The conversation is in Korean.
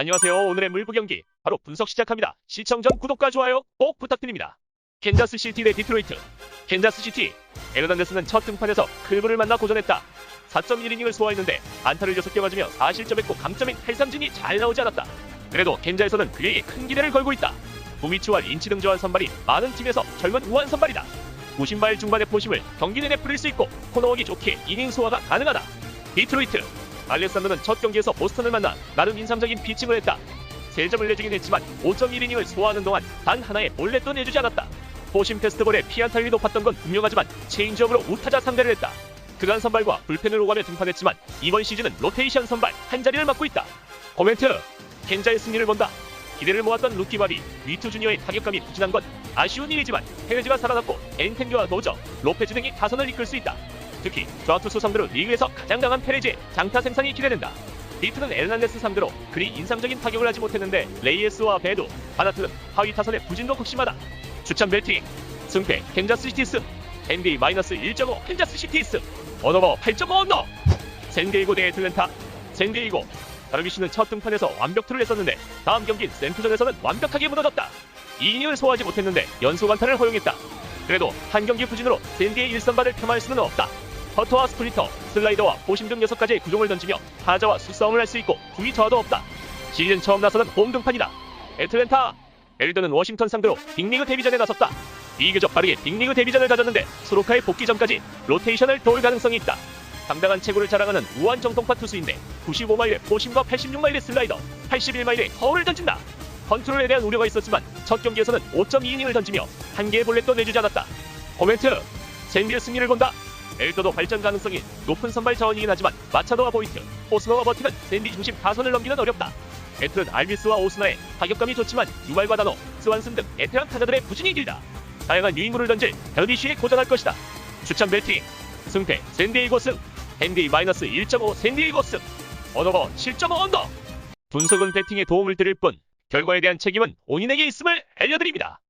안녕하세요. 오늘의 물부 경기 바로 분석 시작합니다. 시청 전 구독과 좋아요 꼭 부탁드립니다. 캔자스 시티 대 디트로이트. 캔자스 시티. 에르난데스는 첫 등판에서 클브를 만나 고전했다. 4.1이닝을 소화했는데 안타를 6개 맞으며 4실점했고 감점인 탈삼진이 잘 나오지 않았다. 그래도 캔자에서는 그에게 큰 기대를 걸고 있다. 구미치와 린치 등 저한 선발이 많은 팀에서 젊은 우한 선발이다. 90말 중반의 포심을 경기 내내 뿌릴 수 있고 코너워기 좋게 이닝 소화가 가능하다. 디트로이트. 알렉산더는 첫 경기에서 보스턴을 만나 나름 인상적인 피칭을 했다. 3점을 내주긴 했지만 5.1이닝을 소화하는 동안 단 하나의 볼넷도 내주지 않았다. 포심 테스트볼에 피안타율이 높았던 건 분명하지만 체인지업으로 우타자 상대를 했다. 그간 선발과 불펜을 오가며 등판했지만 이번 시즌은 로테이션 선발 한 자리를 맡고 있다. 코멘트! 켄자의 승리를 본다. 기대를 모았던 루키바비, 위투 주니어의 타격감이 부진한 건 아쉬운 일이지만 헤르즈가 살아났고 엔텐교와 노저, 로페즈 등이 타선을 이끌 수 있다. 특히 좌투수 상대로 리그에서 가장 강한 페레즈의 장타 생산이 기대된다. 리트는 에르난데스 상대로 그리 인상적인 타격을 하지 못했는데 레이에스와 베도, 바나트는 하위 타선의 부진도 극심하다. 추천 배팅, 승패 캔자스 시티스, NBA-1.5 캔자스 시티스, 언어버 8.5 언더, 샌디에이고 대 애틀랜타, 샌디에이고. 다르비쉬는 첫 등판에서 완벽투를 했었는데 다음 경기인 샌프전에서는 완벽하게 무너졌다. 2이닝을 소화하지 못했는데 연속 안타를 허용했다. 그래도 한 경기 부진으로 샌디의 1선발을 폄하할 수는 없다. 퍼터와 스프리터, 슬라이더와 포심 등 6가지의 구종을 던지며 타자와 수싸움을 할 수 있고 구위 저하도 없다. 시즌 처음 나서는 홈 등판이다. 애틀랜타! 엘드는 워싱턴 상대로 빅리그 데뷔전에 나섰다. 비교적 빠르게 빅리그 데뷔전을 가졌는데 수로카의 복귀 전까지 로테이션을 도울 가능성이 있다. 당당한 체구를 자랑하는 우한 정통파 투수인데 95마일의 포심과 86마일의 슬라이더, 81마일의 허울을 던진다. 컨트롤에 대한 우려가 있었지만 첫 경기에서는 5.2이닝을 던지며 한 개의 볼넷도 내주지 않았다. 코멘트! 샌디의 승리를 본다. 엘더도 발전 가능성이 높은 선발 자원이긴 하지만 마차도와 보이트, 오스너와 버티는 샌디 중심 타선을 넘기는 어렵다. 애틀은 알비스와 오스나의 타격감이 좋지만 유발과 다노, 스완슨 등 베테랑 타자들의 부진이 길다. 다양한 유인구를 던질 델비쉬에 고전할 것이다. 추천 배팅 승패 샌디에이고 승 NBA-1.5 샌디에이고 승 언어버 7.5 언더 분석은 배팅에 도움을 드릴 뿐 결과에 대한 책임은 본인에게 있음을 알려드립니다.